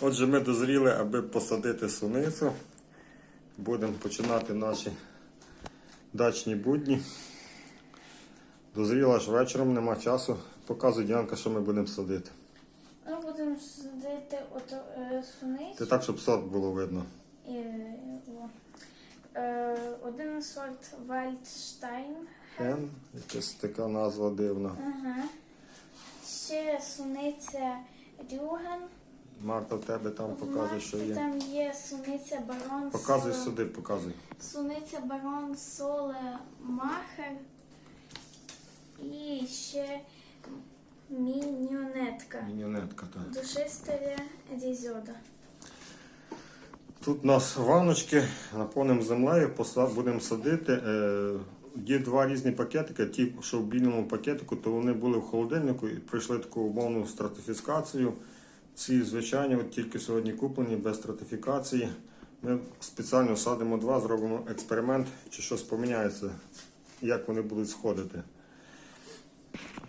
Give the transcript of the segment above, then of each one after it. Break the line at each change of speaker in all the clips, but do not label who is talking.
Отже, ми дозріли, аби посадити суницю. Будемо починати наші дачні будні. Дозріла аж вечором, нема часу. Показуй Діанка, що ми будемо садити.
Ми будемо садити от е, суницю.
Ти так, щоб сорт було видно.
О. Е, один сорт Вальдштайн.
Ген, якась така назва дивна.
Ага. Ще суниця Рюген.
Марта, в тебе там показує, що є.
Там є суниця Барон
Показуй
Соле-
сюди, показуй.
Суниця Барон Соле Махер. І ще міньонетка.
Міньонетка. Так.
Душистая Різьода.
Тут у нас ванночки, наповнимо землею, будемо садити. Е, Є два різні пакетики. Ті, що в білому пакетику, то вони були в холодильнику і пройшли таку умовну стратифікацію. Ці звичайні, от тільки сьогодні куплені, без стратифікації. Ми спеціально садимо два, зробимо експеримент, чи щось поміняється, як вони будуть сходити.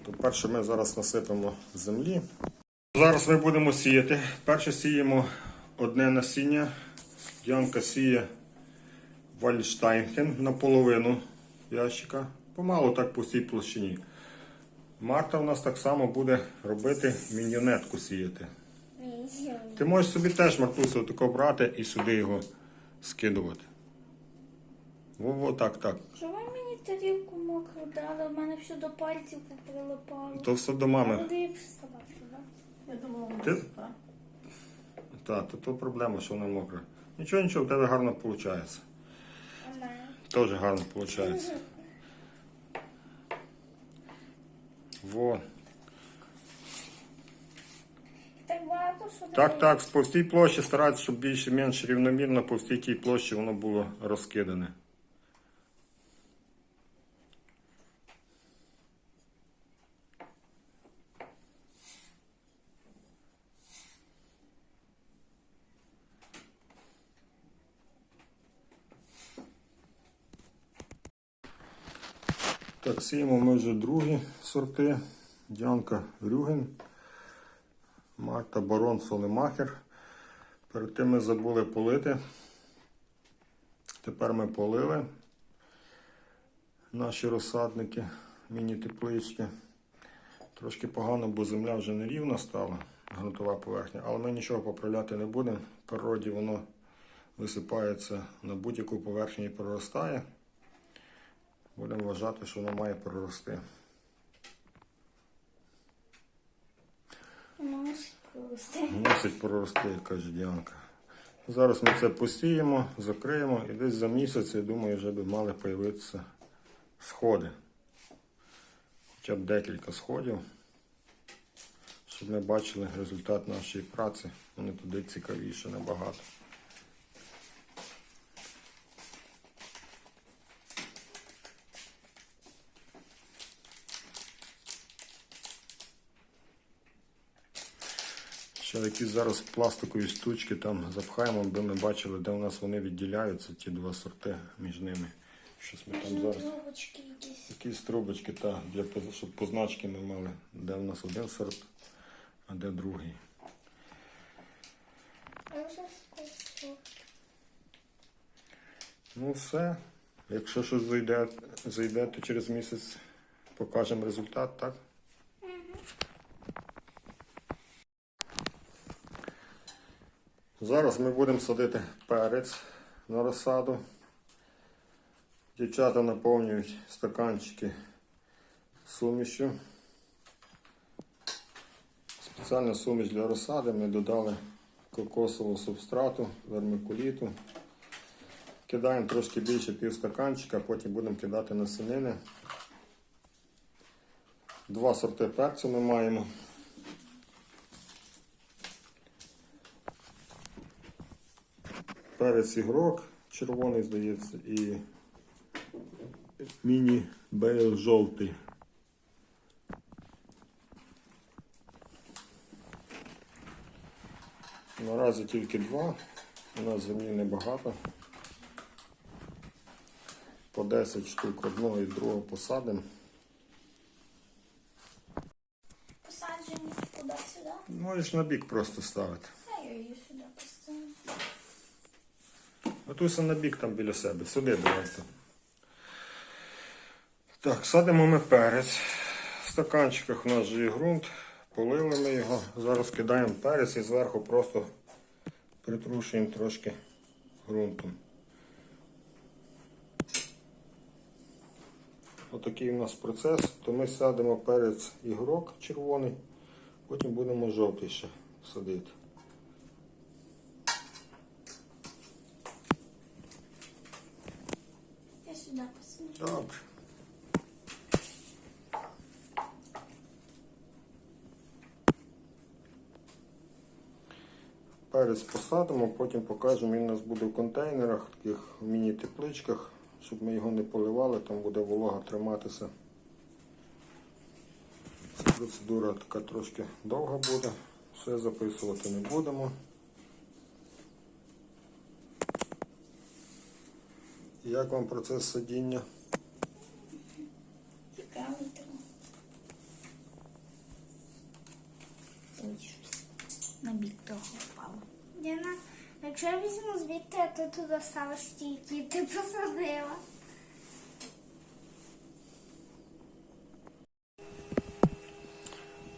То перше ми зараз насипемо землі. Зараз ми будемо сіяти. Перше сіємо одне насіння. Янка сіє Вальштайнхен наполовину ящика. Помалу так по всій площині. Марта у нас так само буде робити міньйонетку сіяти. Ти можеш собі теж Мартусу тако брати і сюди його скидувати. Во-во, так, так.
Що ви мені тарілку мокру дали? У мене все до пальців поприлипало.
То все до мами.
Куди я вставати, да?
Я думала,
Ти-
вона спа.
Так, то, то проблема, що вона мокра. Нічого, нічого, в тебе гарно виходить.
Ага.
Теж гарно виходить. Во.
Так
Так, по всій площі старайтеся, щоб більше-менш рівномірно по всій тій площі воно було розкидане. Так, сіємо ми вже другі сорти. Діанка Рюген. Марта Барон Солемахер. Перед тим ми забули полити. Тепер ми полили наші розсадники, міні-теплички. Трошки погано, бо земля вже не рівна стала, ґрунтова поверхня, але ми нічого поправляти не будемо. В природі воно висипається на будь-яку поверхню і проростає. Будемо вважати, що воно має прорости.
Провести.
Мусить прорости, каже Діанка. Зараз ми це посіємо, закриємо і десь за місяць, я думаю, вже би мали з'явитися сходи. Хоча б декілька сходів, щоб ми бачили результат нашої праці. Вони туди цікавіше набагато. Ще якісь зараз пластикові штучки там запхаємо, аби ми бачили, де у нас вони відділяються, ті два сорти між ними. Щось ми там зараз.
трубочки якісь.
Якісь трубочки, та, для, щоб позначки ми мали, де у нас один сорт, а де другий. Ну все. Якщо щось зайде, зайде, то через місяць покажемо результат, так? Зараз ми будемо садити перець на розсаду. Дівчата наповнюють стаканчики сумішю. Спеціальна суміш для розсади ми додали кокосового субстрату, вермикуліту. Кидаємо трошки більше пів стаканчика, потім будемо кидати насінини. Два сорти перцю ми маємо. Перець ігрок червоний, здається, і міні бейл жовтий. Наразі тільки два. У нас землі небагато. По 10 штук одного і другого посадимо.
Посаджені куди сюди?
Можеш на бік просто ставити.
А я її сюди поставлю.
Готуйся на бік там біля себе. Сюди давайте. Так, садимо ми перець. В стаканчиках у нас же є ґрунт. Полили ми його. Зараз кидаємо перець і зверху просто притрушуємо трошки ґрунтом. Отакий у нас процес. То ми садимо перець ігрок червоний, потім будемо жовтий ще садити.
Я сюди посаджу.
Добре. Перець посадимо, потім покажемо, він у нас буде в контейнерах, таких міні-тепличках, щоб ми його не поливали, там буде волога триматися. Ця процедура така трошки довга буде, все записувати не будемо. Як вам процес садіння?
Цікавий трохи. Ой, щось на бік трохи впало.
Діана, якщо я візьму звідти, а ти туди ставиш ті, які ти посадила.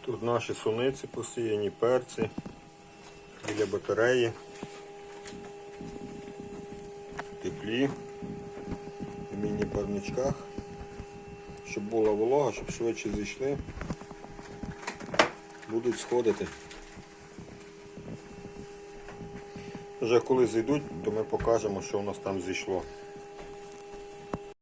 Тут наші суниці посіяні, перці, біля батареї, теплі, міні-парничках, щоб була волога, щоб швидше зійшли, будуть сходити. Вже коли зійдуть, то ми покажемо, що у нас там зійшло.